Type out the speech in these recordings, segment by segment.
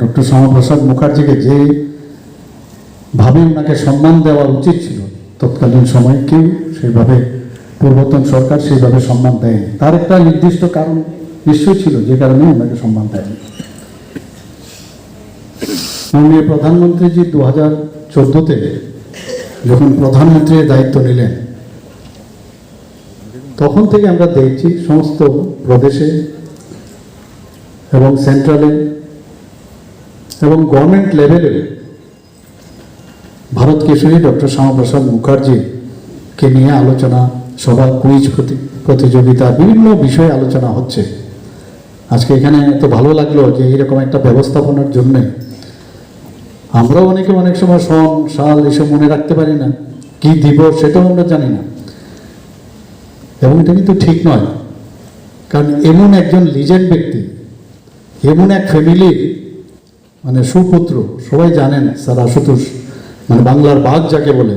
Doctor Shyamaprasad মুখার্জিকে যে ভাবে ওনাকে সম্মান দেওয়া উচিত ছিল, তৎকালীন সময় কেউ সেইভাবে পূর্বতন সরকার সেইভাবে সম্মান দেয়নি। তার একটা নির্দিষ্ট কারণ নিশ্চয় ছিল, যে কারণে ওনাকে সম্মান দেয়নি। মাননীয় প্রধানমন্ত্রীজি দু হাজার চোদ্দোতে যখন প্রধানমন্ত্রীর দায়িত্ব নিলেন, তখন থেকে আমরা দেখছি সমস্ত প্রদেশে এবং সেন্ট্রালে এবং গভর্নমেন্ট লেভেলে ভারত কেশরী ডক্টর শ্যামাপ্রসাদ মুখার্জিকে নিয়ে আলোচনা সভা কুইজ প্রতি- প্রতিযোগিতা, বিভিন্ন বিষয়ে আলোচনা হচ্ছে। আজকে এখানে এত ভালো লাগল যে এরকম একটা ব্যবস্থাপনার জন্যে আমরাও অনেকে অনেক সময় সন, সাল এসব মনে রাখতে পারি না। কি দিবস সেটাও আমরা জানি না। এবং এটা কিন্তু ঠিক নয়। কারণ এমন একজন লিজেন্ড ব্যক্তি, এমন এক ফ্যামিলির মানে সুপুত্র, সবাই জানেন স্যার আশুতোষ মানে বাংলার বাঘ যাকে বলে,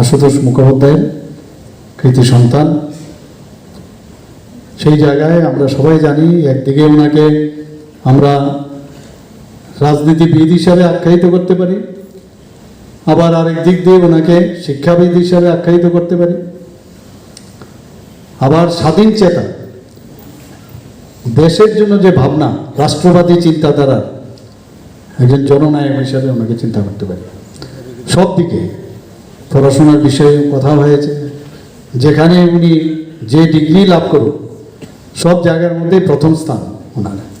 আশুতোষ মুখোপাধ্যায়ের কৃতি সন্তান। সেই জায়গায় আমরা সবাই জানি, একদিকে ওনাকে আমরা রাজনীতিবিদ হিসাবে আখ্যায়িত করতে পারি, আবার আরেক দিক দিয়ে ওনাকে শিক্ষাবিদ হিসাবে আখ্যায়িত করতে পারি। আবার স্বাধীন চেতা, দেশের জন্য যে ভাবনা, রাষ্ট্রবাদী চিন্তাধারা একজন জননায়ক হিসাবে ওনাকে চিন্তা করতে পারি। সব দিকে পড়াশোনার বিষয়ে কথা হয়েছে। যেখানে উনি যে ডিগ্রি লাভ করুক, সব জায়গার মধ্যেই প্রথম স্থান ওনার।